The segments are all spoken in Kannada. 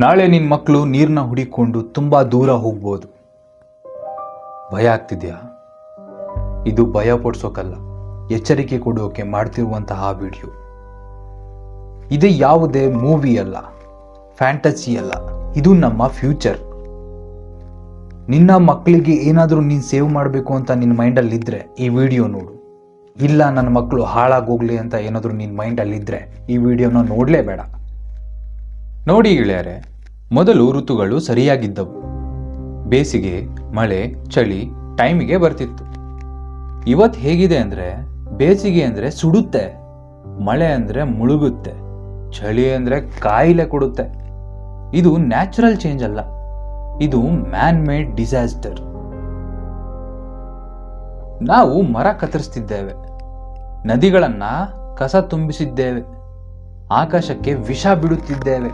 ನಾಳೆ ನಿನ್ನ ಮಕ್ಕಳು ನೀರನ್ನ ಹುಡಿಕೊಂಡು ತುಂಬ ದೂರ ಹೋಗ್ಬೋದು. ಭಯ ಆಗ್ತಿದೆಯಾ? ಇದು ಭಯ ಪಡಿಸೋಕಲ್ಲ. ಎಚ್ಚರಿಕೆ ಕೊಡೋಕೆ ಮಾಡ್ತಿರುವಂತಹ ವಿಡಿಯೋ ಇದು ಯಾವುದೇ ಮೂವಿ ಅಲ್ಲ ಫ್ಯಾಂಟಸಿ ಅಲ್ಲ, ಇದು ನಮ್ಮ ಫ್ಯೂಚರ್ ನಿನ್ನ ಮಕ್ಕಳಿಗೆ ಏನಾದರೂ ನೀನು ಸೇವ್ ಮಾಡಬೇಕು ಅಂತ ನಿನ್ನ ಮೈಂಡಲ್ಲಿ ಇದ್ದರೆ ಈ ವಿಡಿಯೋ ನೋಡು. ಇಲ್ಲ ನನ್ನ ಮಕ್ಕಳು ಹಾಳಾಗೋಗ್ಲಿ ಅಂತ ಏನಾದರೂ ನಿನ್ನ ಮೈಂಡಲ್ಲಿ ಇದ್ದರೆ ಈ ವಿಡಿಯೋನ ನೋಡಲೇಬೇಡ. ನೋಡಿ ಗೆಳೆಯರೆ ಮೊದಲು ಋತುಗಳು ಸರಿಯಾಗಿದ್ದವು. ಬೇಸಿಗೆ, ಮಳೆ, ಚಳಿ, ಟೈಮಿಗೆ ಬರ್ತಿತ್ತು. ಇವತ್ತು ಹೇಗಿದೆ ಅಂದರೆ ಬೇಸಿಗೆ ಅಂದರೆ ಸುಡುತ್ತೆ, ಮಳೆ ಅಂದರೆ ಮುಳುಗುತ್ತೆ, ಚಳಿ ಅಂದರೆ ಕಾಯಿಲೆ ಕೊಡುತ್ತೆ. ಇದು ನ್ಯಾಚುರಲ್ ಚೇಂಜ್ ಅಲ್ಲ, ಇದು ಮ್ಯಾನ್ ಮೇಡ್ ಡಿಸಾಸ್ಟರ್ ನಾವು ಮರ ಕತ್ತರಿಸ್ತಿದ್ದೇವೆ, ನದಿಗಳನ್ನು ಕಸ ತುಂಬಿಸಿದ್ದೇವೆ, ಆಕಾಶಕ್ಕೆ ವಿಷ ಬಿಡುತ್ತಿದ್ದೇವೆ.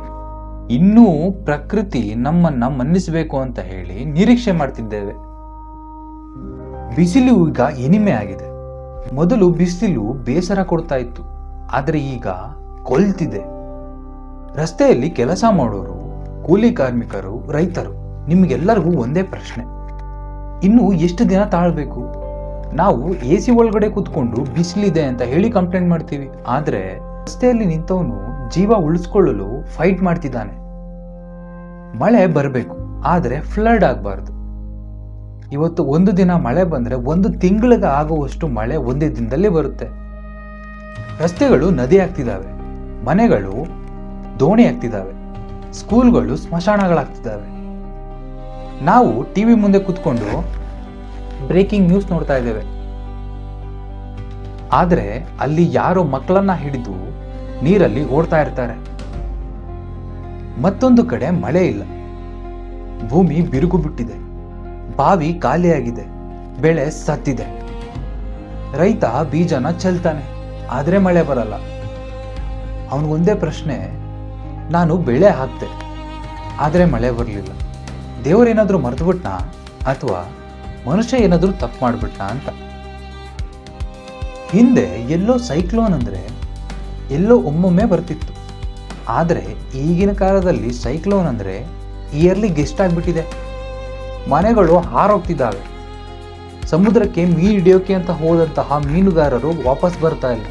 ಇನ್ನೂ ಪ್ರಕೃತಿ ನಮ್ಮನ್ನ ಮನ್ನಿಸಬೇಕು ಅಂತ ಹೇಳಿ ನಿರೀಕ್ಷೆ ಮಾಡ್ತಿದ್ದೇವೆ. ಬಿಸಿಲು ಈಗ ಎನಿಮೆ ಆಗಿದೆ. ಮೊದಲು ಬಿಸಿಲು ಬೇಸರ ಕೊಡ್ತಾ ಇತ್ತು. ಆದರೆ ಈಗ ಕೊಲ್ತಿದೆ. ರಸ್ತೆಯಲ್ಲಿ ಕೆಲಸ ಮಾಡೋರು, ಕೂಲಿ ಕಾರ್ಮಿಕರು, ರೈತರು, ನಿಮ್ಗೆಲ್ಲರಿಗೂ ಒಂದೇ ಪ್ರಶ್ನೆ. ಇನ್ನು ಎಷ್ಟು ದಿನ ತಾಳ್ಬೇಕು? ನಾವು ಎ ಸಿ ಒಳಗಡೆ ಕೂತ್ಕೊಂಡು ಬಿಸಿಲಿದೆ ಅಂತ ಹೇಳಿ ಕಂಪ್ಲೇಂಟ್ ಮಾಡ್ತೀವಿ. ಆದರೆ ರಸ್ತೆಯಲ್ಲಿ ನಿಂತವನು ಜೀವ ಉಳಿಸ್ಕೊಳ್ಳಲು ಫೈಟ್ ಮಾಡ್ತಿದ್ದಾನೆ. ಮಳೆ ಬರಬೇಕು, ಆದರೆ ಫ್ಲಡ್ ಆಗಬಾರ್ದು. ಇವತ್ತು ಒಂದು ದಿನ ಮಳೆ ಬಂದರೆ ಒಂದು ತಿಂಗಳಿಗೆ ಆಗುವಷ್ಟು ಮಳೆ ಒಂದೇ ದಿನದಲ್ಲಿ ಬರುತ್ತೆ. ರಸ್ತೆಗಳು ನದಿ ಆಗ್ತಿದ್ದಾವೆ, ಮನೆಗಳು ದೋಣಿ ಆಗ್ತಿದ್ದಾವೆ, ಸ್ಕೂಲ್ಗಳು ಸ್ಮಶಾನಗಳಾಗ್ತಿದ್ದಾವೆ. ನಾವು ಟಿ ವಿ ಮುಂದೆ ಕೂತ್ಕೊಂಡು ಬ್ರೇಕಿಂಗ್ ನ್ಯೂಸ್ ನೋಡ್ತಾ ಇದ್ದೇವೆ. ಆದರೆ ಅಲ್ಲಿ ಯಾರೋ ಮಕ್ಕಳನ್ನ ಹಿಡಿದು ನೀರಲ್ಲಿ ಓಡ್ತಾ ಇರ್ತಾರೆ. ಮತ್ತೊಂದು ಕಡೆ ಮಳೆ ಇಲ್ಲ. ಭೂಮಿ ಬಿರುಗು ಬಿಟ್ಟಿದೆ. ಬಾವಿ ಖಾಲಿಯಾಗಿದೆ. ಬೆಳೆ ಸತ್ತಿದೆ. ರೈತ ಬೀಜನ ಚೆಲ್ತಾನೆ. ಆದರೆ ಮಳೆ ಬರಲ್ಲ. ಅವನಿಗೊಂದೇ ಪ್ರಶ್ನೆ, ನಾನು ಬೆಳೆ ಹಾಕ್ತೆ ಆದರೆ ಮಳೆ ಬರಲಿಲ್ಲ. ದೇವರೇನಾದರೂ ಮರೆತುಬಿಟ್ನಾ ಅಥವಾ ಮನುಷ್ಯ ಏನಾದರೂ ತಪ್ಪು ಮಾಡಿಬಿಟ್ನಾ ಅಂತ? ಹಿಂದೆ ಎಲ್ಲೋ ಸೈಕ್ಲೋನ್ ಅಂದರೆ ಎಲ್ಲೋ ಒಮ್ಮೊಮ್ಮೆ ಬರ್ತಿತ್ತು. ಆದರೆ ಈಗಿನ ಕಾಲದಲ್ಲಿ ಸೈಕ್ಲೋನ್ ಅಂದರೆ ಇಯರ್ಲಿ ಗೆಸ್ಟ್ ಆಗಿಬಿಟ್ಟಿದೆ. ಮನೆಗಳು ಹಾರೋಗ್ತಿದ್ದಾವೆ. ಸಮುದ್ರಕ್ಕೆ ಮೀನು ಹಿಡಿಯೋಕೆ ಅಂತ ಹೋದಂತಹ ಮೀನುಗಾರರು ವಾಪಸ್ ಬರ್ತಾ ಇಲ್ಲ.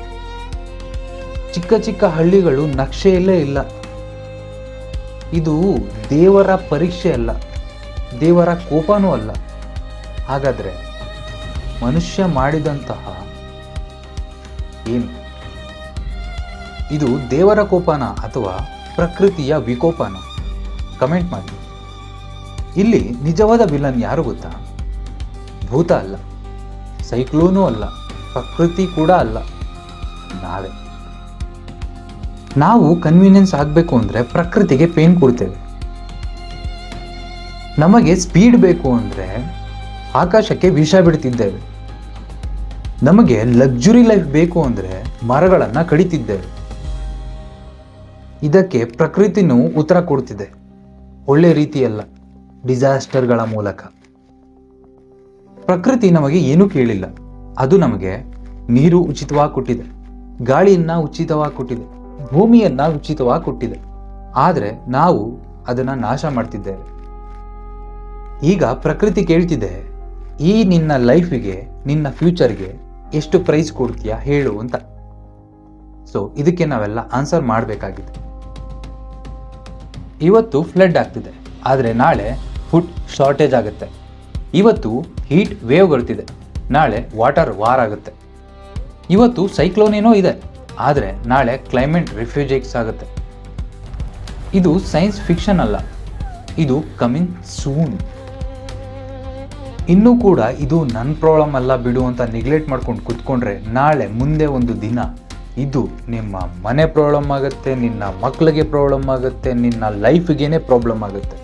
ಚಿಕ್ಕ ಚಿಕ್ಕ ಹಳ್ಳಿಗಳು ನಕ್ಷೆಯಲ್ಲೇ ಇಲ್ಲ. ಇದು ದೇವರ ಪರೀಕ್ಷೆ ಅಲ್ಲ. ದೇವರ ಕೋಪನೂ ಅಲ್ಲ. ಹಾಗಾದರೆ ಮನುಷ್ಯ ಮಾಡಿದಂತಹ ಏನು? ಇದು ದೇವರ ಕೋಪನ ಅಥವಾ ಪ್ರಕೃತಿಯ ವಿಕೋಪನ? ಕಮೆಂಟ್ ಮಾಡಿ. ಇಲ್ಲಿ ನಿಜವಾದ ವಿಲನ್ ಯಾರು ಗೊತ್ತಾ? ಭೂತ ಅಲ್ಲ. ಸೈಕ್ಲೋನು ಅಲ್ಲ. ಪ್ರಕೃತಿ ಕೂಡ ಅಲ್ಲ. ನಾವೇ ನಾವು ಕನ್ವೀನಿಯನ್ಸ್ ಆಗಬೇಕು ಅಂದರೆ ಪ್ರಕೃತಿಗೆ ಪೇನ್ ಕೊಡ್ತೇವೆ. ನಮಗೆ ಸ್ಪೀಡ್ ಬೇಕು ಅಂದರೆ ಆಕಾಶಕ್ಕೆ ವಿಷ ಬಿಡ್ತಿದ್ದೇವೆ. ನಮಗೆ ಲಕ್ಸುರಿ ಲೈಫ್ ಬೇಕು ಅಂದರೆ ಮರಗಳನ್ನು ಕಡಿತಿದ್ದೇವೆ. ಇದಕ್ಕೆ ಪ್ರಕೃತಿನೂ ಉತ್ತರ ಕೊಡ್ತಿದೆ. ಒಳ್ಳೆ ರೀತಿಯಲ್ಲ, ಡಿಸಾಸ್ಟರ್ಗಳ ಮೂಲಕ. ಪ್ರಕೃತಿ ನಮಗೆ ಏನೂ ಕೇಳಿಲ್ಲ. ಅದು ನಮಗೆ ನೀರು ಉಚಿತವಾಗಿ ಕೊಟ್ಟಿದೆ, ಗಾಳಿಯನ್ನ ಉಚಿತವಾಗಿ ಕೊಟ್ಟಿದೆ, ಭೂಮಿಯನ್ನ ಉಚಿತವಾಗಿ ಕೊಟ್ಟಿದೆ. ಆದರೆ ನಾವು ಅದನ್ನ ನಾಶ ಮಾಡ್ತಿದ್ದೇವೆ. ಈಗ ಪ್ರಕೃತಿ ಕೇಳ್ತಿದೆ, ಈ ನಿನ್ನ ಲೈಫಿಗೆ, ನಿನ್ನ ಫ್ಯೂಚರ್ಗೆ ಎಷ್ಟು ಪ್ರೈಸ್ ಕೊಡ್ತೀಯಾ ಹೇಳು ಅಂತ. ಸೊ ಇದಕ್ಕೆ ನಾವೆಲ್ಲ ಆನ್ಸರ್ ಮಾಡಬೇಕಾಗಿದೆ. ಇವತ್ತು ಫ್ಲಡ್ ಆಗ್ತಿದೆ. ಆದರೆ ನಾಳೆ ಫುಡ್ ಶಾರ್ಟೇಜ್ ಆಗುತ್ತೆ. ಇವತ್ತು ಹೀಟ್ ವೇವ್ ಬರ್ತಿದೆ. ನಾಳೆ ವಾಟರ್ ವಾರ್ ಆಗುತ್ತೆ. ಇವತ್ತು ಸೈಕ್ಲೋನ್ ಏನೋ ಇದೆ. ಆದರೆ ನಾಳೆ ಕ್ಲೈಮೇಟ್ ರಿಫ್ಯೂಜಿಕ್ಸ್ ಆಗುತ್ತೆ. ಇದು ಸೈನ್ಸ್ ಫಿಕ್ಷನ್ ಅಲ್ಲ. ಇದು ಕಮಿಂಗ್ ಸೂನ್ ಇನ್ನೂ ಕೂಡ ಇದು ನನ್ನ ಪ್ರಾಬ್ಲಮ್ ಅಲ್ಲ ಬಿಡು ಅಂತ ನೆಗ್ಲೆಕ್ಟ್ ಮಾಡ್ಕೊಂಡು ಕೂತ್ಕೊಂಡ್ರೆ ನಾಳೆ ಮುಂದೆ ಒಂದು ದಿನ. ಇದು ನಿಮ್ಮ ಮನೆ ಪ್ರಾಬ್ಲಮ್ ಆಗುತ್ತೆ, ನಿನ್ನ ಮಕ್ಕಳಿಗೆ ಪ್ರಾಬ್ಲಮ್ ಆಗುತ್ತೆ, ನಿನ್ನ ಲೈಫಿಗೇನೆ ಪ್ರಾಬ್ಲಮ್ ಆಗುತ್ತೆ.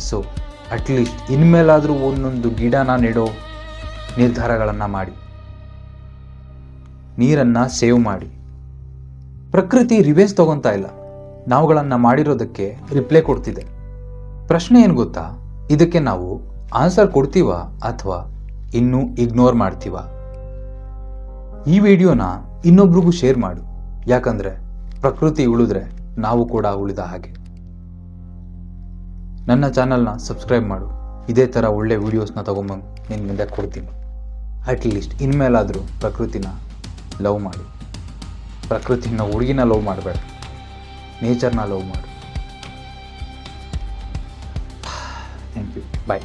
ಸೊ ಅಟ್ಲೀಸ್ಟ್ ಇನ್ಮೇಲಾದರೂ ಒಂದೊಂದು ಗಿಡನ ನೆಡೋ ನಿರ್ಧಾರಗಳನ್ನು ಮಾಡಿ. ನೀರನ್ನು ಸೇವ್ ಮಾಡಿ. ಪ್ರಕೃತಿ ರಿವೇಸ್ ತಗೊತಾ ಇಲ್ಲ. ನಾವುಗಳನ್ನು ಮಾಡಿರೋದಕ್ಕೆ ರಿಪ್ಲೈ ಕೊಡ್ತಿದೆ. ಪ್ರಶ್ನೆ ಏನು ಗೊತ್ತಾ? ಇದಕ್ಕೆ ನಾವು ಆನ್ಸರ್ ಕೊಡ್ತೀವ ಅಥವಾ ಇನ್ನೂ ಇಗ್ನೋರ್ ಮಾಡ್ತೀವ? ಈ ವಿಡಿಯೋನ ಇನ್ನೊಬ್ರಿಗೂ ಶೇರ್ ಮಾಡು. ಯಾಕಂದ್ರೆ ಪ್ರಕೃತಿ ಉಳಿದ್ರೆ ನಾವು ಕೂಡ ಉಳಿದ ಹಾಗೆ. ನನ್ನ ಚಾನಲ್ನ ಸಬ್ಸ್ಕ್ರೈಬ್ ಮಾಡು. ಇದೇ ಥರ ಒಳ್ಳೆ ವೀಡಿಯೋಸ್ನ ತೊಗೊಂಬಂದು ನಿನ್ನ ಮುಂದೆ ಕೊಡ್ತೀನಿ. ಅಟ್ಲೀಸ್ಟ್ ಇನ್ಮೇಲಾದರೂ ಪ್ರಕೃತಿನ ಲವ್ ಮಾಡಿ. ಪ್ರಕೃತಿನ ಹುಡುಗಿನ ಲವ್ ಮಾಡಬೇಡ. ನೇಚರ್ನ ಲವ್ ಮಾಡು. Thank you bye